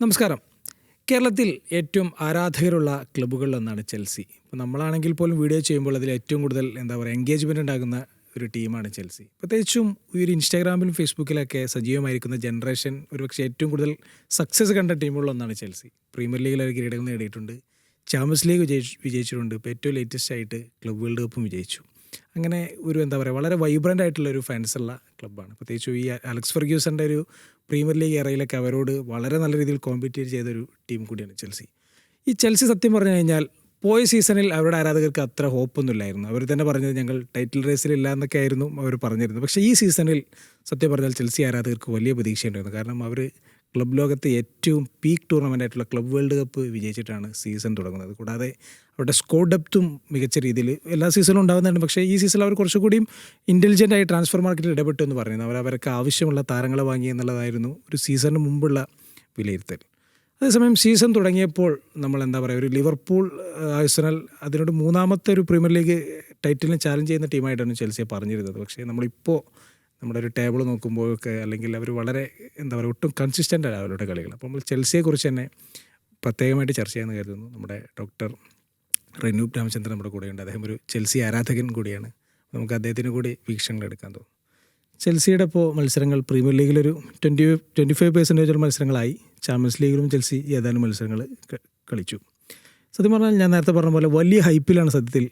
നമസ്കാരം. കേരളത്തിൽ ഏറ്റവും ആരാധകരുള്ള ക്ലബ്ബുകളിലൊന്നാണ് ചെൽസി. ഇപ്പോൾ നമ്മളാണെങ്കിൽ പോലും വീഡിയോ ചെയ്യുമ്പോൾ അതിൽ ഏറ്റവും കൂടുതൽ എന്താ പറയുക എൻഗേജ്മെന്റ് ഉണ്ടാകുന്ന ഒരു ടീമാണ് ചെൽസി. പ്രത്യേകിച്ചും ഈ ഒരു ഇൻസ്റ്റാഗ്രാമിലും ഫേസ്ബുക്കിലൊക്കെ സജീവമായിരിക്കുന്ന ജനറേഷൻ ഒരുപക്ഷെ ഏറ്റവും കൂടുതൽ സക്സസ് കണ്ട ടീമുകളിലൊന്നാണ് ചെൽസി. പ്രീമിയർ ലീഗിൽ അവർ കിരീടങ്ങൾ നേടിയിട്ടുണ്ട്. ചാമ്പ്യൻസ് ലീഗ് വിജയിച്ചു വിജയിച്ചിട്ടുണ്ട്. ഇപ്പോൾ ഏറ്റവും ലേറ്റസ്റ്റ് ആയിട്ട് ക്ലബ് വേൾഡ് കപ്പും വിജയിച്ചു. അങ്ങനെ ഒരു എന്താ പറയുക വളരെ വൈബ്രന്റ് ആയിട്ടുള്ള ഒരു ഉള്ള ക്ലബ്ബാണ് പ്രത്യേകിച്ച് ഈ അലക്സ് ഫെർഗ്യൂസന്റെ ഒരു പ്രീമിയർ ലീഗ് എറയിലൊക്കെ അവരോട് വളരെ നല്ല രീതിയിൽ കോമ്പറ്റീറ്റ് ചെയ്തൊരു ടീം കൂടിയാണ് ചെൽസി. ഈ ചെൽസി സത്യം പറഞ്ഞു കഴിഞ്ഞാൽ പോയ സീസണിൽ അവരുടെ ആരാധകർക്ക് അത്ര ഹോപ്പൊന്നുമില്ലായിരുന്നു അവർ തന്നെ പറഞ്ഞത് ഞങ്ങൾ ടൈറ്റിൽ റേസിലില്ല എന്നൊക്കെ ആയിരുന്നു അവർ പറഞ്ഞിരുന്നത്. പക്ഷേ ഈ സീസണിൽ സത്യം പറഞ്ഞാൽ ചെൽസി ആരാധകർക്ക് വലിയ പ്രതീക്ഷയുണ്ടായിരുന്നു. കാരണം അവർ ക്ലബ് ലോകത്തെ ഏറ്റവും പീക്ക് ടൂർണമെന്റ് ആയിട്ടുള്ള ക്ലബ് വേൾഡ് കപ്പ് വിജയിച്ചിട്ടാണ് സീസൺ തുടങ്ങുന്നത്. കൂടാതെ അവരുടെ സ്കോർ ഡെപ്തും മികച്ച രീതിയിൽ എല്ലാ സീസണിലും ഉണ്ടാകുന്നുണ്ട് പക്ഷേ ഈ സീസണിൽ അവർ കുറച്ചുകൂടിയും ഇന്റലിജന്റ് ആയി ട്രാൻസ്ഫർ മാർക്കറ്റിൽ ഇടപെട്ടു എന്ന് പറയുന്നത് അവർ അവർക്ക് ആവശ്യമുള്ള താരങ്ങളെ വാങ്ങി എന്നുള്ളതായിരുന്നു ഒരു സീസണിന് മുമ്പുള്ള വിലയിരുത്തൽ. അതേസമയം സീസൺ തുടങ്ങിയപ്പോൾ നമ്മൾ എന്താ പറയുക ഒരു ലിവർപൂൾ ആഴ്സണൽ അതിനോട് മൂന്നാമത്തെ ഒരു പ്രീമിയർ ലീഗ് ടൈറ്റിലിന് ചാലഞ്ച് ചെയ്യുന്ന ടീമായിട്ടാണ് ചെൽസിയെ പറഞ്ഞിരുന്നത്. പക്ഷേ നമ്മളിപ്പോൾ നമ്മുടെ ഒരു ടേബിൾ നോക്കുമ്പോഴൊക്കെ അല്ലെങ്കിൽ അവർ വളരെ എന്താ പറയുക ഒട്ടും കൺസിസ്റ്റന്റ് അല്ല അവരുടെ കളികൾ. അപ്പോൾ നമ്മൾ ചെൽസിയെക്കുറിച്ച് തന്നെ പ്രത്യേകമായിട്ട് ചർച്ച ചെയ്യാമെന്ന് കരുതുന്നു. നമ്മുടെ ഡോക്ടർ റെനൂപ് രാമചന്ദ്രൻ നമ്മുടെ കൂടെയുണ്ട്. അദ്ദേഹം ഒരു ചെൽസി ആരാധകൻ കൂടിയാണ്. നമുക്ക് അദ്ദേഹത്തിന് കൂടി വീക്ഷണങ്ങൾ എടുക്കാൻ തോന്നും. ചെൽസിയുടെ ഇപ്പോൾ മത്സരങ്ങൾ പ്രീമിയർ ലീഗിലൊരു ട്വന്റി ട്വന്റി ഫൈവ് പെർസെന്റേജ് മത്സരങ്ങളായി. ചാമ്പ്യൻസ് ലീഗിലും ചെൽസി ഏതാനും മത്സരങ്ങൾ കളിച്ചു. സത്യം പറഞ്ഞാൽ ഞാൻ നേരത്തെ പറഞ്ഞ പോലെ വലിയ ഹൈപ്പിലാണ് സത്യത്തിൽ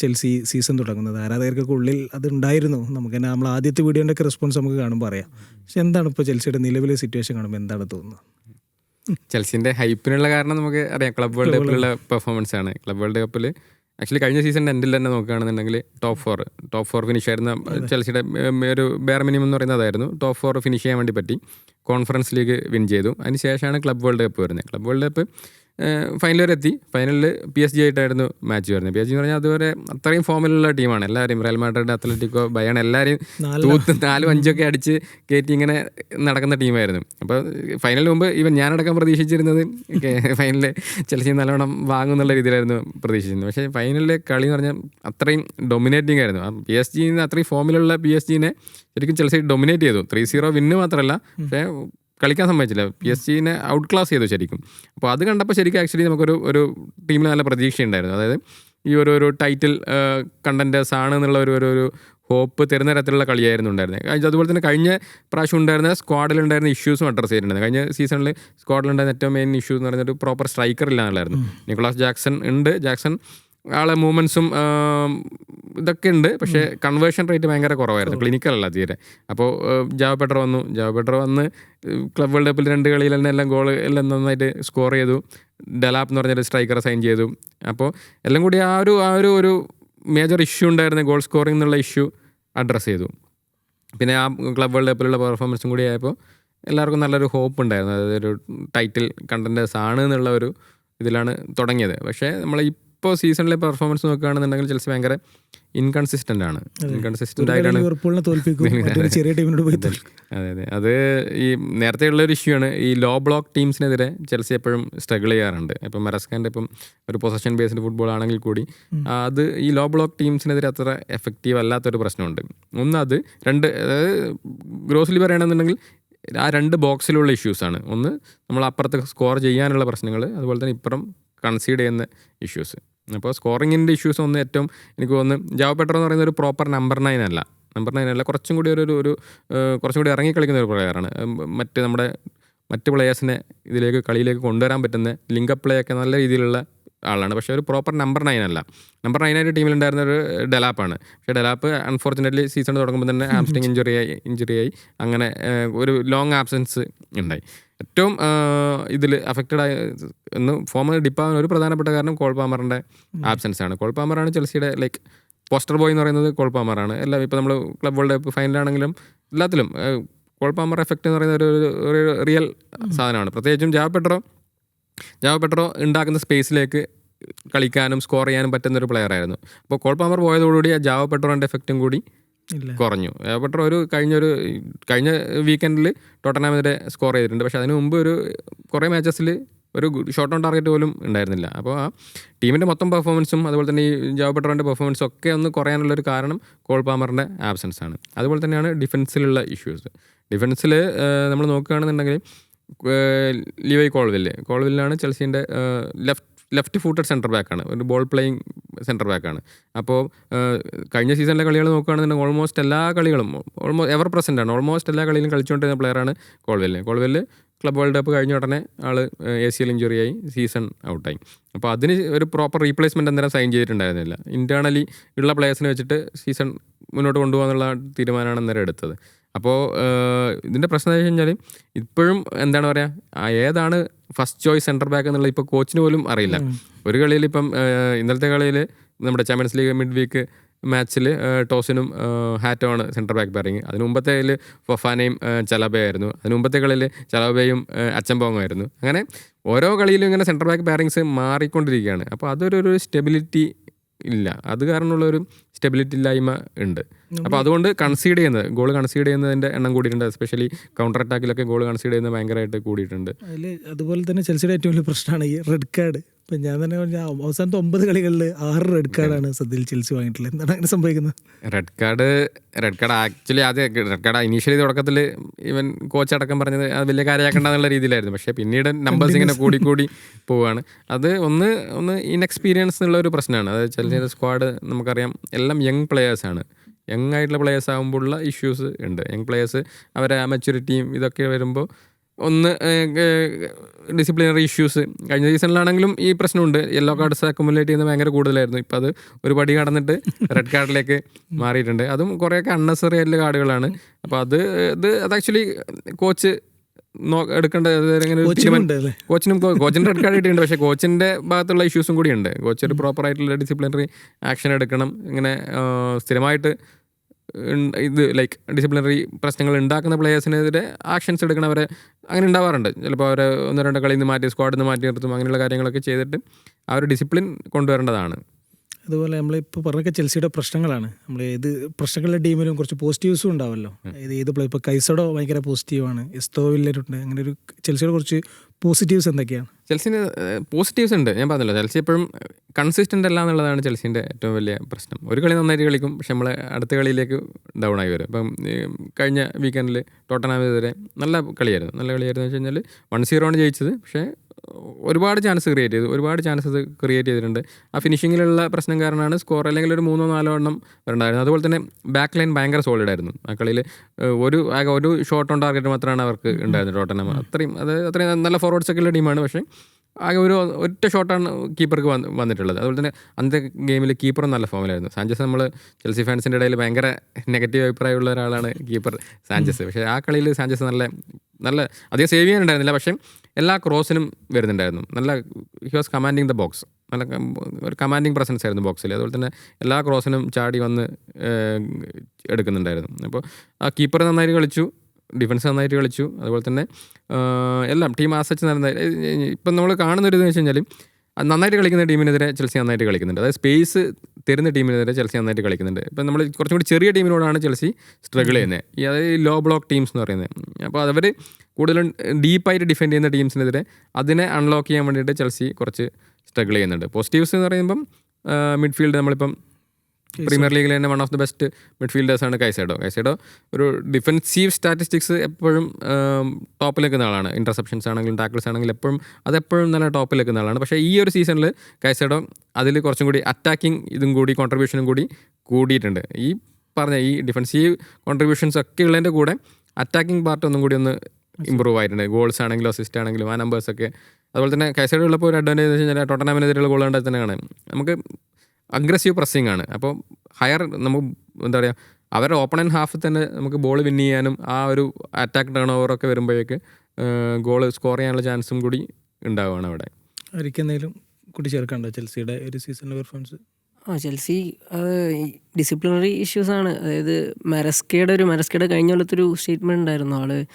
ചെൽസി സീസൺ തുടങ്ങുന്നത്. ആരാധകർക്കൊക്കെ ഉള്ളിൽ അത് ഉണ്ടായിരുന്നു. നമുക്ക് തന്നെ നമ്മൾ ആദ്യത്തെ വീഡിയോന്റെ ഒക്കെ റെസ്പോൺസ് നമുക്ക് കാണുമ്പോൾ അറിയാം പക്ഷെ എന്താണ് ഇപ്പോൾ ചെൽസിയുടെ നിലവിലെ സിറ്റുവേഷൻ കാണുമ്പോൾ എന്താണ് തോന്നുന്നത്? ചെൽസിന്റെ ഹൈപ്പിനുള്ള കാരണം നമുക്ക് അറിയാം. ക്ലബ് വേൾഡ് കപ്പിലുള്ള പെർഫോമൻസ് ആണ്. ക്ലബ് വേൾഡ് കപ്പിൽ ആക്ച്വലി കഴിഞ്ഞ സീസൺ എൻഡിൽ തന്നെ നോക്കുകയാണെന്നുണ്ടെങ്കിൽ top four top four finish ആയിരുന്ന ചെൽസിയുടെ ഒരു ബേർ മിനിമം എന്ന് പറയുന്നത് അതായിരുന്നു. ടോപ്പ് ഫോർ ഫിനിഷ് ചെയ്യാൻ വേണ്ടി പറ്റി. കോൺഫറൻസ് ലീഗ് വിൻ ചെയ്തു. അതിന് ശേഷമാണ് ക്ലബ് വേൾഡ് കപ്പ് വരുന്നത്. ക്ലബ് വേൾഡ് കപ്പ് ഫൈനൽ വരെ എത്തി ഫൈനലിൽ പി എസ് ജി ആയിട്ടായിരുന്നു മാച്ച് വരുന്നത്. പി എസ് ജി എന്ന് പറഞ്ഞാൽ അതുവരെ അത്രയും ഫോമിലുള്ള ടീമാണ് എല്ലാവരും റയൽ മാഡ്രിഡ് അത്ലറ്റിക്കോ ബയൺ എല്ലാവരും തൂത്ത് നാലും അഞ്ചൊക്കെ അടിച്ച് കയറ്റി ഇങ്ങനെ നടക്കുന്ന ടീമായിരുന്നു അപ്പോൾ ഫൈനലിന് മുമ്പ് ഇവൻ ഞാനടക്കം പ്രതീക്ഷിച്ചിരുന്നത് ഫൈനലിൽ ചെൽസി നല്ലോണം വാങ്ങുന്നുള്ള രീതിയിലായിരുന്നു പ്രതീക്ഷിച്ചിരുന്നത്. പക്ഷേ ഫൈനലിലെ കളി എന്ന് പറഞ്ഞാൽ അത്രയും ഡൊമിനേറ്റിംഗ് ആയിരുന്നു. ആ പി എസ് ജിന്ന് അത്രയും ഫോമിലുള്ള പി എസ് ജിനെ ശരിക്കും ചെൽസി ഡൊമിനേറ്റ് ചെയ്തു. ത്രീ സീറോ വിന്ന് മാത്രമല്ല. പക്ഷേ കളിക്കാൻ സമ്മതിച്ചില്ല. പി എസ് ജിനെ ഔട്ട് ക്ലാസ് ചെയ്തു ശരിക്കും. അപ്പോൾ അത് കണ്ടപ്പോൾ ശരിക്കും ആക്ച്വലി നമുക്കൊരു ഒരു ടീമിൽ നല്ല പ്രതീക്ഷയുണ്ടായിരുന്നു. അതായത് ഈ ഒരു ഒരു ടൈറ്റിൽ കണ്ടന്റേഴ്സ് ആണ് എന്നുള്ള ഒരു ഒരു ഹോപ്പ് തരുന്ന തരത്തിലുള്ള കളിയായിരുന്നു ഉണ്ടായിരുന്നത്. അത് അതുപോലെ തന്നെ കഴിഞ്ഞ പ്രാവശ്യം ഉണ്ടായിരുന്ന സ്ക്വാഡിൽ ഉണ്ടായിരുന്ന ഇഷ്യൂസും അഡ്രസ്സ് ചെയ്തിട്ടുണ്ട് കഴിഞ്ഞ സീസണിൽ സ്ക്വാഡിൽ ഉണ്ടായിരുന്ന ഏറ്റവും മെയിൻ ഇഷ്യൂ എന്ന് പറയുന്നത് ഒരു പ്രോപ്പർ സ്ട്രൈക്കർ ഇല്ല എന്നുള്ളായിരുന്നു നിക്കോളാസ് ജാക്സൺ ഉണ്ട്. ജാക്സൺ ആളെ മൂവ്മെൻസും ഇതൊക്കെ ഉണ്ട്. പക്ഷേ കൺവേർഷൻ റേറ്റ് ഭയങ്കര കുറവായിരുന്നു. ക്ലിനിക്കൽ അല്ല തീരെ. അപ്പോൾ ജാവ പെട്രോ വന്നു. ജാവ പെട്രോ വന്ന് ക്ലബ് വേൾഡ് കപ്പിൽ രണ്ട് കളിയിൽ തന്നെ എല്ലാം ഗോൾ എല്ലാം നന്നായിട്ട് സ്കോർ ചെയ്തു. ഡലാപ്പ് എന്ന് പറഞ്ഞൊരു സ്ട്രൈക്കറെ സൈൻ ചെയ്തു. അപ്പോൾ എല്ലാം കൂടി ആ ഒരു ആ ഒരു ഒരു മേജർ ഇഷ്യൂ ഉണ്ടായിരുന്ന ഗോൾ സ്കോറിംഗ് എന്നുള്ള ഇഷ്യൂ അഡ്രസ്സ് ചെയ്തു. പിന്നെ ആ ക്ലബ് വേൾഡ് കപ്പിലുള്ള പെർഫോമൻസും കൂടി ആയപ്പോൾ എല്ലാവർക്കും നല്ലൊരു ഹോപ്പ് ഉണ്ടായിരുന്നു. അതായത് ഒരു ടൈറ്റിൽ കണ്ടന്റേഴ്സ് ആണ് എന്നുള്ള ഒരു ഇതിലാണ് തുടങ്ങിയത്. പക്ഷേ നമ്മൾ ഇപ്പോൾ സീസണിലെ പെർഫോമൻസ് നോക്കുകയാണെന്നുണ്ടെങ്കിൽ ചെൽസി ഭയങ്കര ഇൻകൺസിസ്റ്റന്റ് ആണ്. ഇൻകൺസിസ്റ്റന്റ് ആയിട്ടാണ് ചെറിയ ടീമിനോട് പോയി അതെ അതെ. അത് ഈ നേരത്തെ ഉള്ള ഒരു ഇഷ്യൂ ആണ്. ഈ ലോ ബ്ലോക്ക് ടീംസിനെതിരെ ചെൽസി എപ്പോഴും സ്ട്രഗിൾ ചെയ്യാറുണ്ട്. ഇപ്പം മെറസ്കാന്റെ ഇപ്പം ഒരു പൊസഷൻ ബേസ്ഡ് ഫുട്ബോൾ ആണെങ്കിൽ കൂടി അത് ഈ ലോ ബ്ലോക്ക് ടീംസിനെതിരെ അത്ര എഫക്റ്റീവ് അല്ലാത്തൊരു പ്രശ്നമുണ്ട്. ഒന്ന് അത് രണ്ട് അതായത് ഗ്രോസ്ലി പറയുകയാണെന്നുണ്ടെങ്കിൽ ആ രണ്ട് ബോക്സിലുള്ള ഇഷ്യൂസാണ് ഒന്ന് നമ്മൾ അപ്പുറത്ത് സ്കോർ ചെയ്യാനുള്ള പ്രശ്നങ്ങൾ അതുപോലെ തന്നെ ഇപ്പുറം കൺസീഡ് ചെയ്യുന്ന ഇഷ്യൂസ് അപ്പോൾ സ്കോറിങ്ങിന്റെ ഇഷ്യൂസ് ഒന്ന് ഏറ്റവും എനിക്ക് തോന്നുന്നു ജാവ പെട്രോ എന്ന് പറയുന്ന ഒരു പ്രോപ്പർ നമ്പർ നയൻ അല്ല. നമ്പർ നയൻ അല്ല കുറച്ചും കൂടി ഒരു ഒരു- കുറച്ചും കൂടി ഇറങ്ങി കളിക്കുന്ന ഒരു പ്ലെയറാണ് മറ്റ് നമ്മുടെ മറ്റ് പ്ലെയേഴ്സിനെ ഇതിലേക്ക് കളിയിലേക്ക് കൊണ്ടുവരാൻ പറ്റുന്ന ലിങ്കപ്പ് പ്ലേ ഒക്കെ നല്ല രീതിയിലുള്ള ആളാണ്. പക്ഷേ ഒരു പ്രോപ്പർ നമ്പർ നയൻ അല്ല. നമ്പർ നയനായിട്ട് ടീമിലുണ്ടായിരുന്ന ഒരു ഡെലാപ്പാണ് പക്ഷേ ഡെലാപ്പ് അൺഫോർച്ചുനേറ്റ്ലി സീസൺ തുടങ്ങുമ്പോൾ തന്നെ ആംസ്റ്റിങ് ഇഞ്ചുറി ആയി ഇഞ്ചുറി ആയി. അങ്ങനെ ഒരു ലോങ് ആബ്സെൻസ് ഉണ്ടായി. ഏറ്റവും ഇതിൽ അഫക്റ്റഡ് ആയ എന്ന് ഫോം ഡിപ്പാവാൻ ഒരു പ്രധാനപ്പെട്ട കാരണം കോൾപാമറിന്റെ ആബ്സെൻസ് ആണ്. കോൾപാമറാണ് ചെൽസിയുടെ ലൈക്ക് പോസ്റ്റർ ബോയ് എന്ന് പറയുന്നത് കോൾപാമറാണ് എല്ലാം ഇപ്പോൾ നമ്മൾ ക്ലബ് വേൾഡ് കപ്പ് ഫൈനലാണെങ്കിലും എല്ലാത്തിലും ഏഹ്, കോൾപാമർ എഫക്റ്റ് എന്ന് പറയുന്ന ഒരു റിയൽ സാധനമാണ്. പ്രത്യേകിച്ചും ജാവ പെട്രോ ജാവ പെട്രോ ഉണ്ടാക്കുന്ന സ്പേസിലേക്ക് കളിക്കാനും സ്കോർ ചെയ്യാനും പറ്റുന്ന ഒരു പ്ലെയർ ആയിരുന്നു. അപ്പോൾ കോൾപാമർ പോയതോടുകൂടി ആ ജാവ പെട്രോന്റെ എഫക്റ്റും കൂടി കുറഞ്ഞു. ജാവ ഒരു കഴിഞ്ഞ ഒരു കഴിഞ്ഞ വീക്കെൻഡിൽ ടോട്ടനാമെതിരെ സ്കോർ ചെയ്തിട്ടുണ്ട്. പക്ഷേ അതിന് മുമ്പ് ഒരു കുറേ മാച്ചസിൽ ഒരു ഷോർട്ട് ഓൺ ടാർഗറ്റ് പോലും ഉണ്ടായിരുന്നില്ല. അപ്പോൾ ആ ടീമിന്റെ മൊത്തം പെർഫോമൻസും അതുപോലെ തന്നെ ഈ ജാവ പെർഫോമൻസും ഒക്കെ ഒന്ന് കുറയാനുള്ള ഒരു കാരണം കോൾ പാമറിന്റെ ആബ്സെൻസ് ആണ്. അതുപോലെ തന്നെയാണ് ഡിഫൻസിലുള്ള ഇഷ്യൂസ് ഡിഫൻസിൽ നമ്മൾ നോക്കുകയാണെന്നുണ്ടെങ്കിൽ ലിവൈ കോൾവില്ല് കോൾവില്ലാണ് ചെൽസീന്റെ ലെഫ്റ്റ് ലെഫ്റ്റ് ഫൂട്ടഡ് സെന്റർ ബാക്കാണ്. ഒരു ബോൾ പ്ലേയിങ് സെന്റർ ബാക്കാണ്. അപ്പോൾ കഴിഞ്ഞ സീസണിലെ കളികൾ നോക്കുകയാണെന്നുണ്ടെങ്കിൽ ഓൾമോസ്റ്റ് എല്ലാ കളികളും ഓൾമോസ്റ്റ് എവർ പ്രസന്റ് ആണ്. ഓൾമോസ്റ്റ് എല്ലാ കളിയിലും കളിച്ചുകൊണ്ടിരുന്ന പ്ലെയറാണ് കോൾവെല്ല്. കോൾവെല്ല് ക്ലബ് വേൾഡ് കപ്പ് കഴിഞ്ഞ ഉടനെ ആൾ എ സി എൽ ഇഞ്ചുറി ആയി സീസൺ ഔട്ടായി. അപ്പോൾ അതിന് ഒരു പ്രോപ്പർ റീപ്ലേസ്മെന്റ് അന്നേരം സൈൻ ചെയ്തിട്ടുണ്ടായിരുന്നില്ല. ഇന്റേർണലി ഉള്ള പ്ലേയേഴ്സിനെ വെച്ചിട്ട് സീസൺ മുന്നോട്ട് കൊണ്ടുപോകാനുള്ള തീരുമാനമാണ് അന്നേരം എടുത്തത്. അപ്പോൾ ഇതിന്റെ പ്രശ്നം എന്താ വെച്ച് കഴിഞ്ഞാൽ ഇപ്പോഴും എന്താണ് പറയുക ഏതാണ് ഫസ്റ്റ് ചോയ്സ് സെന്റർ ബാക്ക് എന്നുള്ളത് ഇപ്പോൾ കോച്ചിന് പോലും അറിയില്ല. ഒരു കളിയിൽ ഇപ്പം ഇന്നലത്തെ കളിയിൽ നമ്മുടെ ചാമ്പ്യൻസ് ലീഗ് മിഡ് വീക്ക് മാച്ചിൽ ടോസിനും ഹാറ്റോമാണ് സെന്റർ ബാക്ക് പറയുന്നത് അതിന് മുമ്പത്തെ കളിയിൽ ഫൊഫാനയും ചലബയായിരുന്നു അതിന് മുമ്പത്തെ കളിയിൽ ചലബയും അച്ചംബോങ്ങായിരുന്നു അങ്ങനെ ഓരോ കളിയിലും ഇങ്ങനെ സെന്റർ ബാക്ക് പാരിങ്സ് മാറിക്കൊണ്ടിരിക്കുകയാണ്. അപ്പോൾ അതൊരു ഒരു സ്റ്റെബിലിറ്റി ഇല്ല. അത് കാരണമുള്ളൊരു സ്റ്റെബിലിറ്റി ഇല്ലായ്മ ഉണ്ട്. അപ്പോൾ അതുകൊണ്ട് കൺസീഡ് ചെയ്യുന്നത് ഗോൾ കൺസീഡ് ചെയ്യുന്നതിന്റെ എണ്ണം കൂടിയിട്ടുണ്ട്. എസ്പെഷ്യലി കൗണ്ടർ അറ്റാക്കിലൊക്കെ ഗോൾ കൺസീഡ് ചെയ്യുന്നത് ഭയങ്കരമായിട്ട് കൂടിയിട്ടുണ്ട്. അതിൽ അതുപോലെ തന്നെ ചെൽസിയുടെ ഏറ്റവും വലിയ പ്രശ്നമാണ് ഈ റെഡ് കാർഡ് ഇപ്പം ഞാൻ തന്നെ അവസാനത്തെ ഒമ്പത് കളികളിൽ ആറ് റെഡ് കാർഡാണ് സദ്യയിൽ ചെൽസി വാങ്ങിയിട്ടുള്ളത്. എന്താണ് അങ്ങനെ സംഭവിക്കുന്നത്? Red card red card actually ആദ്യം റെഡ് കാർഡ് ഇനീഷ്യലി തുടക്കത്തിൽ ഇവൻ കോച്ച് അടക്കം പറഞ്ഞത് അത് വലിയ കാര്യമാക്കേണ്ട എന്നുള്ള രീതിയിലായിരുന്നു. പക്ഷേ പിന്നീട് നമ്പേഴ്സ് ഇങ്ങനെ കൂടി കൂടി പോവുകയാണ് അത് ഒന്ന് ഒന്ന് ഇൻഎക്സ്പീരിയൻസ് എന്നുള്ള ഒരു പ്രശ്നമാണ്. അതായത് ചെൽസിയുടെ സ്ക്വാഡ് നമുക്കറിയാം എല്ലാം യങ് പ്ലെയേഴ്സാണ് യങ് ആയിട്ടുള്ള പ്ലെയേഴ്സ് ആകുമ്പോഴുള്ള ഇഷ്യൂസ് ഉണ്ട്. യങ് പ്ലെയേഴ്സ് അവരെ മെച്യൂരിറ്റിയും ഇതൊക്കെ വരുമ്പോൾ ഒന്ന് ഡിസിപ്ലിനറി ഇഷ്യൂസ് കഴിഞ്ഞ സീസണിലാണെങ്കിലും ഈ പ്രശ്നമുണ്ട്. യെല്ലോ കാർഡ്സ് അക്കുമുലേറ്റ് ചെയ്യുന്നത് ഭയങ്കര കൂടുതലായിരുന്നു. ഇപ്പം അത് ഒരു പടി കടന്നിട്ട് റെഡ് കാർഡിലേക്ക് മാറിയിട്ടുണ്ട്. അതും കുറേയൊക്കെ അൺനെസറി ആയിട്ടുള്ള കാർഡുകളാണ്. അപ്പോൾ അത് ഇത് അത് ആക്ച്വലി കോച്ച് എടുക്കേണ്ട കോച്ചിനും കോച്ചിന്റെ റെഡ് കാർഡ് കിട്ടിയിട്ടുണ്ട് പക്ഷേ കോച്ചിന്റെ ഭാഗത്തുള്ള ഇഷ്യൂസും കൂടി ഉണ്ട്. കോച്ച് ഒരു പ്രോപ്പർ ആയിട്ടുള്ള ഡിസിപ്ലിനറി ആക്ഷൻ എടുക്കണം. ഇങ്ങനെ സ്ഥിരമായിട്ട് ഇത് ലൈക്ക് ഡിസിപ്ലിനറി പ്രശ്നങ്ങൾ ഉണ്ടാക്കുന്ന പ്ലേയേഴ്സിനെതിരെ ആക്ഷൻസ് എടുക്കണവരെ അങ്ങനെ ഉണ്ടാവാറുണ്ട്. ചിലപ്പോൾ അവരെ ഒന്ന് രണ്ട് കളിയിൽ നിന്ന് മാറ്റി സ്ക്വാഡിൽ നിന്ന് മാറ്റി നിർത്തും അങ്ങനെയുള്ള കാര്യങ്ങളൊക്കെ ചെയ്തിട്ട് ആ ഒരു ഡിസിപ്ലിൻ കൊണ്ടുവരേണ്ടതാണ്. അതുപോലെ നമ്മളിപ്പോൾ പറഞ്ഞൊക്കെ ചെൽസിയുടെ പ്രശ്നങ്ങളാണ്. നമ്മൾ ഏത് പ്രശ്നങ്ങളുടെ ടീമിലും കുറച്ച് പോസിറ്റീവ്സും ഉണ്ടാവുമല്ലോ ഏത് ഏത് പ്ലേ ഇപ്പോൾ കൈസഡോ ഭയങ്കര പോസിറ്റീവാണ് എസ്തോവില്ലരുണ്ട് അങ്ങനെ ഒരു ചെൽസിയുടെ കുറച്ച് പോസിറ്റീവ്സ് എന്തൊക്കെയാണ്? ചെൽസിന് പോസിറ്റീവ്സ് ഉണ്ട്. ഞാൻ പറഞ്ഞല്ലോ ചെൽസി എപ്പോഴും കൺസിസ്റ്റന്റ് അല്ല എന്നുള്ളതാണ് ചെൽസിന്റെ ഏറ്റവും വലിയ പ്രശ്നം. ഒരു കളി നന്നായിട്ട് കളിക്കും പക്ഷെ നമ്മൾ അടുത്ത കളിയിലേക്ക് ഡൗൺ ആയി വരും. ഇപ്പം കഴിഞ്ഞ വീക്കെൻഡിൽ ടോട്ടനാമെതിരെ നല്ല കളിയായിരുന്നു. നല്ല കളിയായിരുന്നു വെച്ച് കഴിഞ്ഞാൽ വൺ സീറോ ആണ് ജയിച്ചത്. പക്ഷേ ഒരുപാട് ചാൻസ് ക്രിയേറ്റ് ചെയ്തു. ഒരുപാട് ചാൻസസ് ക്രിയേറ്റ് ചെയ്തിട്ടുണ്ട്. ആ ഫിനിഷിങ്ങിലുള്ള പ്രശ്നം കാരണമാണ് സ്കോർ അല്ലെങ്കിൽ ഒരു മൂന്നോ നാലോ എണ്ണം വരണ്ടായിരുന്നു അതുപോലെ തന്നെ ബാക്ക് ലൈൻ ഭയങ്കര സോളിഡ് ആയിരുന്നു. ആ കളിയിൽ ഒരു ആകെ ഒരു ഷോട്ട് ഓൺ ടാർഗറ്റ് മാത്രമാണ് അവർക്ക് ഉണ്ടായിരുന്നത് ടോട്ടനം. അത്രയും അത് അത്രയും നല്ല ഫോർവേഡ്സൊക്കെ ഉള്ള ടീമാണ്. പക്ഷേ ആകെ ഒരു ഒറ്റ ഷോട്ടാണ് കീപ്പർക്ക് വന്ന് വന്നിട്ടുള്ളത്. അതുപോലെ തന്നെ അന്നത്തെ ഗെയിമിൽ കീപ്പറും നല്ല ഫോമിലായിരുന്നു സാഞ്ചസ് നമ്മൾ ചെൽസി ഫാൻസിന്റെ ഇടയിൽ ഭയങ്കര നെഗറ്റീവ് അഭിപ്രായമുള്ള ഒരാളാണ് കീപ്പർ സാഞ്ചസ്. പക്ഷേ ആ കളിയിൽ സാഞ്ചസ് നല്ല നല്ല അധികം സേവ് ചെയ്യാനുണ്ടായിരുന്നില്ല പക്ഷേ എല്ലാ ക്രോസിനും വരുന്നുണ്ടായിരുന്നു. നല്ല he was commanding the box നല്ല ഒരു കമാൻഡിങ് പ്രസൻസ് ആയിരുന്നു ബോക്സിൽ അതുപോലെ തന്നെ എല്ലാ ക്രോസിനും ചാടി വന്ന് എടുക്കുന്നുണ്ടായിരുന്നു. അപ്പോൾ ആ കീപ്പർ നന്നായിട്ട് കളിച്ചു ഡിഫൻസ് നന്നായിട്ട് കളിച്ചു. അതുപോലെ തന്നെ എല്ലാം ടീം ആസച്ച് നന്നായി. ഇപ്പം നമ്മൾ കാണുന്ന ഒരു വെച്ച് കഴിഞ്ഞാൽ നന്നായിട്ട് കളിക്കുന്ന ടീമിനെതിരെ ചെൽസി നന്നായിട്ട് കളിക്കുന്നുണ്ട്. അതായത് സ്പേസ് തരുന്ന ടീമിനെതിരെ ചെൽസി നന്നായിട്ട് കളിക്കുന്നുണ്ട്. ഇപ്പം നമ്മൾ കുറച്ചും കൂടി ചെറിയ ടീമിനോടാണ് ചെൽസി സ്ട്രഗിൾ ചെയ്യുന്നത് ഈ അതായത് ലോ ബ്ലോക്ക് ടീംസ് എന്ന് പറയുന്നത് അപ്പോൾ അവർ കൂടുതലും ഡീപ്പായിട്ട് ഡിഫെൻഡ് ചെയ്യുന്ന ടീംസിനെതിരെ അതിനെ അൺലോക്ക് ചെയ്യാൻ വേണ്ടിയിട്ട് ചെൽസി കുറച്ച് സ്ട്രഗിൾ ചെയ്യുന്നുണ്ട്. പോസിറ്റീവ്സ് എന്ന് പറയുമ്പം മിഡ്ഫീൽഡ് നമ്മളിപ്പം പ്രീമിയർ ലീഗിൽ തന്നെ വൺ ഓഫ് ദി ബെസ്റ്റ് മിഡ്ഫീൽഡേഴ്സാണ് കൈസൈഡോ. കൈസൈഡോ ഒരു ഡിഫെൻസീവ് സ്റ്റാറ്റിസ്റ്റിക്സ് എപ്പോഴും ടോപ്പിൽ നിൽക്കുന്ന ആളാണ്. ഇന്റർസെപ്ഷൻസ് ആണെങ്കിലും ടാക്കിൾസ് ആണെങ്കിലും എപ്പോഴും അതെപ്പോഴും നല്ല ടോപ്പിൽ നിൽക്കുന്ന ആളാണ്. പക്ഷേ ഈ ഒരു സീസണിൽ കൈസൈഡോ അതിൽ കുറച്ചും കൂടി അറ്റാക്കിംഗ് ഇതും കൂടി കോൺട്രിബ്യൂഷനും കൂടി കൂടിയിട്ടുണ്ട്. ഈ പറഞ്ഞ ഈ ഡിഫെൻസീവ് കോൺട്രിബ്യൂഷൻസ് ഒക്കെ ഉള്ളതിന്റെ കൂടെ അറ്റാക്കിംഗ് പാർട്ട് ഒന്നും കൂടി ഒന്ന് ഇമ്പ്രൂവ് ആയിട്ടുണ്ട്. ഗോൾസ് ആണെങ്കിലും അസിസ്റ്റ് ആണെങ്കിലും ആ നമ്പേഴ്സ് ഒക്കെ. അതുപോലെ തന്നെ കൈസൈഡ് ഉള്ളപ്പോൾ ഒരു അഡ്വാന്റേജ് എന്ന് വെച്ച് കഴിഞ്ഞാൽ ടോട്ടനാമിനെതിരെയുള്ള ഗോൾ കണ്ടാൽ തന്നെയാണ്. നമുക്ക് അഗ്രസീവ് പ്രസ്സിങ് ആണ്. അപ്പോൾ ഹയർ നമുക്ക് എന്താ പറയുക അവരുടെ ഓപ്പണൻ ഹാഫിൽ തന്നെ നമുക്ക് ബോൾ വിൻ ചെയ്യാനും ആ ഒരു അറ്റാക്ക് ടേൺ ഓവറൊക്കെ വരുമ്പോഴേക്ക് ഗോൾ സ്കോർ ചെയ്യാനുള്ള ചാൻസും കൂടി ഉണ്ടാവുകയാണ് അവിടെ. ഒരിക്കലും കൂടി കൂട്ടിച്ചേർക്കണ്ടോ ചെൽസിയുടെ ഒരു സീസണിലെ പെർഫോമൻസ് ആ ചെൽസി അത് ഡിസിപ്ലിനറി ഇഷ്യൂസ് ആണ്. അതായത് മെറസ്കയുടെ ഒരു മെറസ്കയുടെ കഴിഞ്ഞ കൊല്ലത്തൊരു സ്റ്റേറ്റ്മെന്റ് ഉണ്ടായിരുന്നു ആൾ.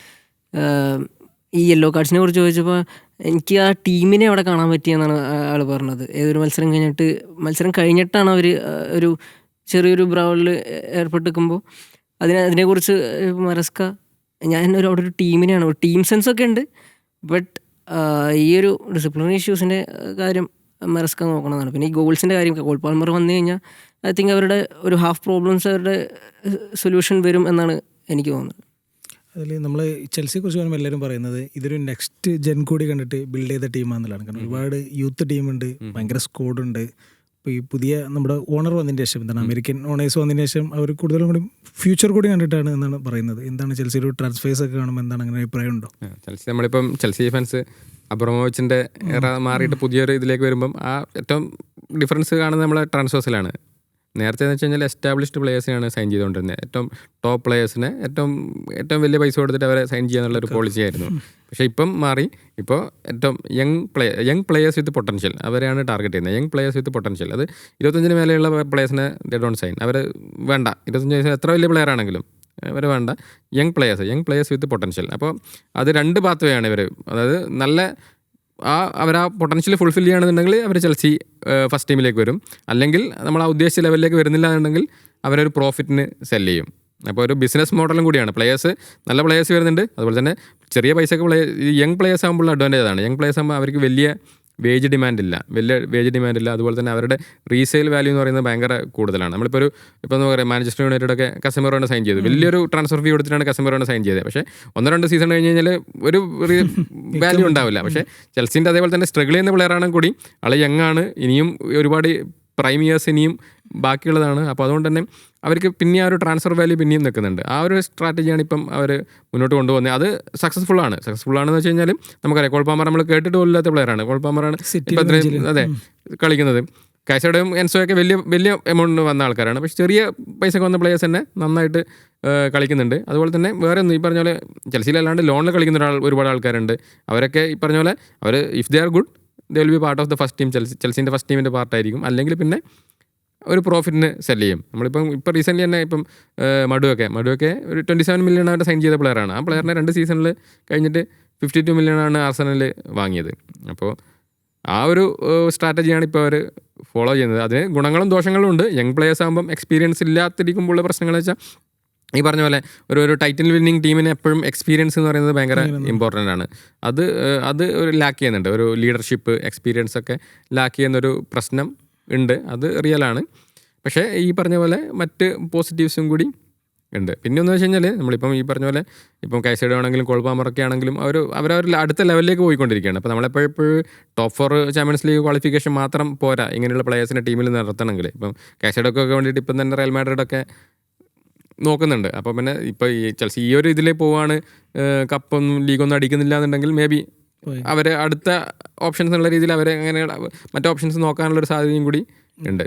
ഈ യെല്ലോ കാർഡ്സിനെ കുറിച്ച് ചോദിച്ചപ്പോൾ എനിക്ക് ആ ടീമിനെ അവിടെ കാണാൻ പറ്റിയെന്നാണ് ആൾ പറഞ്ഞത്. ഏതൊരു മത്സരം കഴിഞ്ഞിട്ട് മത്സരം കഴിഞ്ഞിട്ടാണ് അവർ ഒരു ചെറിയൊരു ബ്രൗളിൽ ഏർപ്പെട്ടിരിക്കുമ്പോൾ അതിനെ അതിനെക്കുറിച്ച് മറസ്ക ഞാൻ ഒരു അവിടെ ഒരു ടീമിനെയാണ് ടീം സെൻസ് ഒക്കെ ഉണ്ട് ബട്ട് ഈ ഒരു ഡിസിപ്ലിനറി ഇഷ്യൂസിന്റെ കാര്യം മരസ്ക നോക്കണമെന്നാണ് പിന്നെ ഈ ഗോൾസിന്റെ കാര്യം ഗോൾ പാൽമർ വന്നു കഴിഞ്ഞാൽ ഐ തിങ്ക് അവരുടെ ഒരു ഹാഫ് പ്രോബ്ലംസ് അവരുടെ സൊല്യൂഷൻ വരും എന്നാണ് എനിക്ക് തോന്നുന്നത്. അതിൽ നമ്മൾ ചെൽസിയെ കുറിച്ച് പറയുമ്പോൾ എല്ലാവരും പറയുന്നത് ഇതൊരു നെക്സ്റ്റ് ജെൻ കൂടി കണ്ടിട്ട് ബിൽഡ് ചെയ്ത ടീമാണെന്നുള്ളതാണ് കാരണം ഒരുപാട് യൂത്ത് ടീമുണ്ട് ഭയങ്കര സ്കോഡുണ്ട് ഇപ്പോൾ ഈ പുതിയ നമ്മുടെ ഓണർ വന്നതിന് ശേഷം എന്താണ്? അമേരിക്കൻ ഓണേഴ്സ് വന്നതിന് ശേഷം അവർ കൂടുതലും കൂടി ഫ്യൂച്ചർ കൂടി കണ്ടിട്ടാണ് എന്നാണ് പറയുന്നത്. എന്താണ് ചെൽസി ഒരു ട്രാൻസ്ഫേഴ്സ് ഒക്കെ കാണുമ്പോൾ എന്താണ് അങ്ങനെ അഭിപ്രായം ഉണ്ടോ? ചെൽസി നമ്മളിപ്പം ചെൽസി ഫാൻസ് അബ്രമോവിച്ചിന്റെ മാറിയിട്ട് പുതിയൊരു ഇതിലേക്ക് വരുമ്പം ആ ഏറ്റവും ഡിഫറൻസ് കാണുന്നത് നമ്മളെ ട്രാൻസ്ഫേഴ്സിലാണ് നേരത്തെ എന്ന് വെച്ച് കഴിഞ്ഞാൽ എസ്റ്റാബ്ലിഷ്ഡ് പ്ലേയേഴ്സിനാണ് സൈൻ ചെയ്തുകൊണ്ടിരുന്നത് ഏറ്റവും ടോപ്പ് പ്ലേയേഴ്സിനെ ഏറ്റവും ഏറ്റവും വലിയ പൈസ കൊടുത്തിട്ട് അവരെ സൈൻ ചെയ്യാന്നുള്ള ഒരു പോളിസി ആയിരുന്നു. പക്ഷേ ഇപ്പം മാറി. ഇപ്പോൾ ഏറ്റവും young play young players with potential അവരെയാണ് ടാർഗറ്റ് ചെയ്യുന്നത്. യങ് പ്ലേയേഴ്സ് വിത്ത് പൊട്ടൻഷ്യൽ അത് ഇരുപത്തഞ്ചിന് മേലെയുള്ള പ്ലേയേഴ്സിനെ ദ ഡോൺ സൈൻ അവർ വേണ്ട. ഇരുപത്തഞ്ച് വയസ്സിന് എത്ര വലിയ പ്ലെയർ ആണെങ്കിലും ഇവർ വേണ്ട. Young players young players with potential അപ്പോൾ അത് രണ്ട് പാത്വേ ആണ് ഇവർ അതായത് നല്ല ആ അവർ ആ പൊട്ടൻഷ്യൽ ഫുൾഫിൽ ചെയ്യുകയാണെന്നുണ്ടെങ്കിൽ അവർ ചെൽസി ഫസ്റ്റ് ടീമിലേക്ക് വരും. അല്ലെങ്കിൽ നമ്മൾ ആ ഉദ്ദേശിച്ച ലെവലിലേക്ക് വരുന്നില്ല എന്നുണ്ടെങ്കിൽ അവരൊരു പ്രോഫിറ്റിന് സെൽ ചെയ്യും. അപ്പോൾ ഒരു ബിസിനസ് മോഡലും കൂടിയാണ്. പ്ലേയേഴ്സ് നല്ല പ്ലേയേഴ്സ് വരുന്നുണ്ട്. അതുപോലെ തന്നെ ചെറിയ പൈസക്ക് പ്ലേ യങ് പ്ലേയേഴ്സ് ആകുമ്പോൾ അഡ്വാന്റേജ് ആണ്. യങ് പ്ലേയേഴ്സ് ആകുമ്പോൾ അവർക്ക് വലിയ വേജ് ഡിമാൻഡ് ഇല്ല വലിയ വേജ് ഡിമാൻഡ് ഇല്ല അതുപോലെ തന്നെ അവരുടെ റീസെയിൽ വാല്യൂ എന്ന് പറയുന്നത് ഭയങ്കര കൂടുതലാണ്. നമ്മളിപ്പോൾ ഒരു ഇപ്പോൾ നമുക്ക് പറയാം മാഞ്ചസ്റ്റർ യുണൈറ്റഡ് ഒക്കെ കസമറോനെ സൈൻ ചെയ്തു. വലിയൊരു ട്രാൻസ്ഫർ ഫീ കൊടുത്തിട്ടാണ് കസമറോനെ സൈൻ ചെയ്തത്. പക്ഷേ ഒന്നോ രണ്ട് സീസൺ കഴിഞ്ഞ് കഴിഞ്ഞാൽ ഒരു വാല്യൂ ഉണ്ടാവില്ല. പക്ഷേ ചെൽസിന്റെ അതേപോലെ തന്നെ സ്ട്രഗിൾ ചെയ്യുന്ന പ്ലെയർ ആണെങ്കിൽ കൂടി ആൾ യങ്ങാണ്. ഇനിയും ഒരുപാട് പ്രൈം ഇയേഴ്സ് ഇനിയും ബാക്കിയുള്ളതാണ്. അപ്പോൾ അതുകൊണ്ട് തന്നെ അവർക്ക് പിന്നെ ആ ഒരു ട്രാൻസ്ഫർ വാല്യൂ പിന്നെയും നിൽക്കുന്നുണ്ട്. ആ ഒരു സ്ട്രാറ്റജിയാണ് ഇപ്പം അവർ മുന്നോട്ട് കൊണ്ടുപോകുന്നത്. അത് സക്സസ്ഫുൾ ആണ്. സക്സസ്ഫുൾ ആണെന്ന് വെച്ച് കഴിഞ്ഞാൽ നമുക്കറിയാം കോൾപാമർ നമ്മൾ കേട്ടിട്ട് പോലില്ലാത്ത പ്ലെയറാണ് കോൾപാമറാണ് ഇപ്പം അതെ കളിക്കുന്നത്. കാശയുടെയും എൻസോയൊക്കെ വലിയ വലിയ എമൗണ്ട് വന്ന ആൾക്കാരാണ്. പക്ഷെ ചെറിയ പൈസക്ക് വന്ന പ്ലേയേഴ്സ് തന്നെ നന്നായിട്ട് കളിക്കുന്നുണ്ട്. അതുപോലെ തന്നെ വേറെ ഒന്നും ഈ പറഞ്ഞ പോലെ ചെൽസിയിലല്ലാണ്ട് ലോണിൽ കളിക്കുന്ന ഒരാൾ ഒരുപാട് ആൾക്കാരുണ്ട്. അവരൊക്കെ ഈ പറഞ്ഞ പോലെ അവർ if they are good they will be part of the first team Chelsea ചെൽസിന്റെ first ടീമിന്റെ പാർട്ടായിരിക്കും അല്ലെങ്കിൽ പിന്നെ ഒരു പ്രോഫിറ്റിന് സെൽ ചെയ്യും. നമ്മളിപ്പം ഇപ്പോൾ റീസെന്റ്ലി തന്നെ ഇപ്പം മടുവൊക്കെ മടുവൊക്കെ ഒരു ട്വന്റി സെവൻ മില്യൺ ആയിട്ട് സൈൻ ചെയ്ത പ്ലെയറാണ് ആ പ്ലെയറിനെ രണ്ട് സീസണിൽ കഴിഞ്ഞിട്ട് ഫിഫ്റ്റി ടു ആണ് ആർസനൽ വാങ്ങിയത്. അപ്പോൾ ആ ഒരു സ്ട്രാറ്റജിയാണ് ഇപ്പോൾ അവർ ഫോളോ ചെയ്യുന്നത്. അതിന് ഗുണങ്ങളും ദോഷങ്ങളും ഉണ്ട്. യങ് പ്ലേയേഴ്സ് ആകുമ്പം എക്സ്പീരിയൻസ് ഇല്ലാത്തിരിക്കുമ്പോഴുള്ള പ്രശ്നങ്ങൾ വെച്ചാൽ ഈ പറഞ്ഞ പോലെ ഒരു ഒരു ടൈറ്റിൽ വിന്നിങ് ടീമിന് എപ്പോഴും എക്സ്പീരിയൻസ് എന്ന് പറയുന്നത് ഭയങ്കര ഇമ്പോർട്ടന്റ് ആണ്. അത് അത് ഒരു ലാക്ക് ചെയ്യുന്നുണ്ട്. ഒരു ലീഡർഷിപ്പ് എക്സ്പീരിയൻസ് ഒക്കെ ലാക്ക് ചെയ്യുന്നൊരു പ്രശ്നം ഉണ്ട്. അത് റിയൽ ആണ്. പക്ഷേ ഈ പറഞ്ഞ പോലെ മറ്റ് പോസിറ്റീവ്സും കൂടി ഉണ്ട്. പിന്നെ ഒന്ന് വെച്ച് കഴിഞ്ഞാൽ നമ്മളിപ്പം ഈ പറഞ്ഞ പോലെ ഇപ്പം കൈസൈഡ് ആണെങ്കിലും കോൾപാമറൊക്കെ ആണെങ്കിലും അവർ അവരവർ അടുത്ത ലെവലിലേക്ക് പോയിക്കൊണ്ടിരിക്കുകയാണ്. അപ്പോൾ നമ്മളെപ്പോഴും top four Champions League qualification മാത്രം പോരാ ഇങ്ങനെയുള്ള പ്ലേയേഴ്സിനെ ടീമിൽ നിർത്തണമെങ്കിൽ ഇപ്പം കൈസൈഡൊക്കെ വേണ്ടിയിട്ട് ഇപ്പം തന്നെ റയൽ മാഡ്രിഡൊക്കെ നോക്കുന്നുണ്ട്. അപ്പോൾ പിന്നെ ഇപ്പോൾ ഈ ചെൽസി ഈ ഒരു ഇതിലേ പോവാണ് കപ്പൊന്നും ലീഗൊന്നും അടിക്കുന്നില്ല എന്നുണ്ടെങ്കിൽ മേ ബി അവരെ അടുത്ത ഓപ്ഷൻസ് എന്നുള്ള രീതിയിൽ അവരെ അങ്ങനെ മറ്റു ഓപ്ഷൻസ് നോക്കാനുള്ള ഒരു സാധ്യതയും കൂടി ഉണ്ട്.